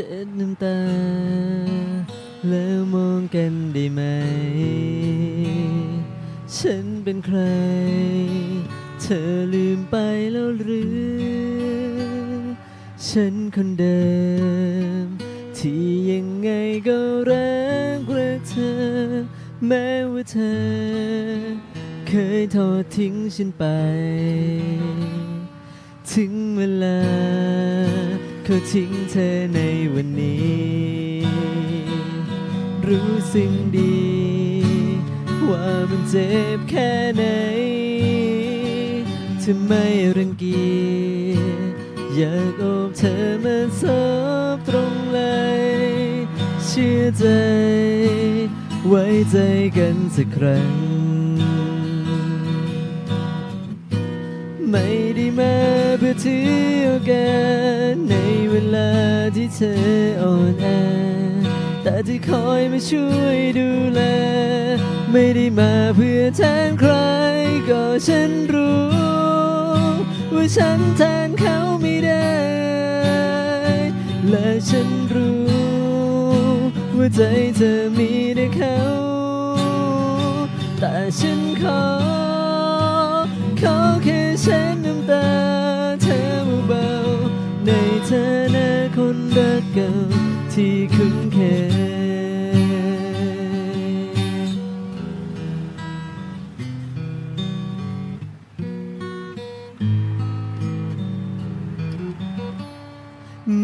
เช็ดน้ำตา แล้วมองกันได้ไหม ฉันเป็นใคร เธอลืมไปแล้วหรือ ฉันคนเดิม ที่ยังไงก็รักรักเธอ แม้ว่าเธอ เคยทอดทิ้งฉันไป ถึงเวลา เขาทิ้งเธอในวันนี้ รู้สิ่งดี ว่ามันเจ็บแค่ไหนเธอไม่รังเกียจอยากโอบเธอมาซบตรงไหลเชื่อใจ ไว้ใจกันสักครั้ง ไม่ได้มาเพื่อถือโอกาสในเวลาที่เธออ่อนแอแต่ที่คอยมาช่วยดูแล ไม่ได้มาเพื่อแทนใคร ก็ฉันรู้ ว่าฉันแทนเขาไม่ได้ และฉันรู้ ว่าใจเธอมีแต่เขา แต่ฉันขอขอ แค่เช็ดน้ำตาเธอเบาๆในเธอหน้าคนรักเก่าที่คุ้นเคย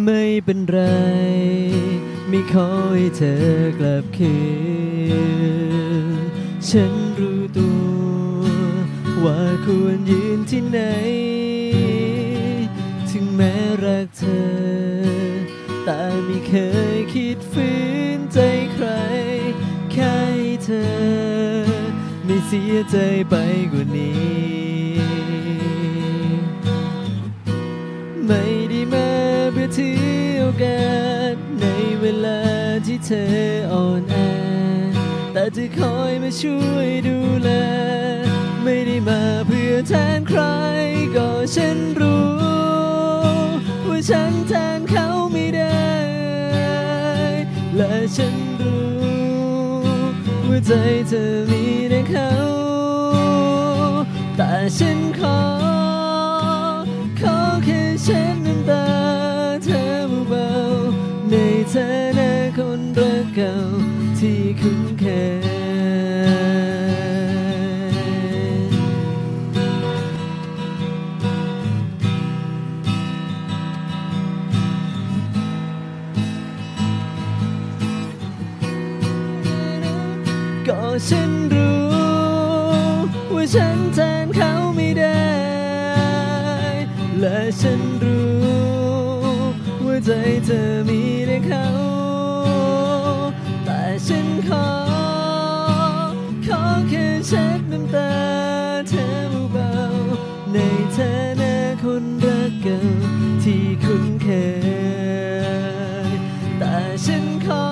ไม่เป็นไร ไม่ขอให้เธอกลับคืนฉัน ควรยืนที่ไหน ถึงแม้รักเธอ แต่ไม่เคยคิดฝืนใจใคร แค่เธอ ไม่เสียใจไปกว่านี้ ไม่ได้มาเพื่อถือโอกาสในเวลาที่เธออ่อนแอแต่จะคอยมาช่วยดู ใครก็ฉันรู้ ว่าฉันแทนเขาไม่ได้ และฉันรู้ว่าใจเธอมีแต่เขา แต่ฉันขอ ขอแค่เช็ดน้ำตาเธอเบาๆในเธอหน้าคนรักเก่าที่คุ้น ฉันรู้ ว่าฉันแทนเขาไม่ได้ และฉันรู้ ว่าใจเธอมีแต่เขา แต่ฉันขอ ขอแค่เช็ดน้ำตาเธอเบาๆในฐานะคนรักเก่าที่คุ้นเคย แต่ฉันขอ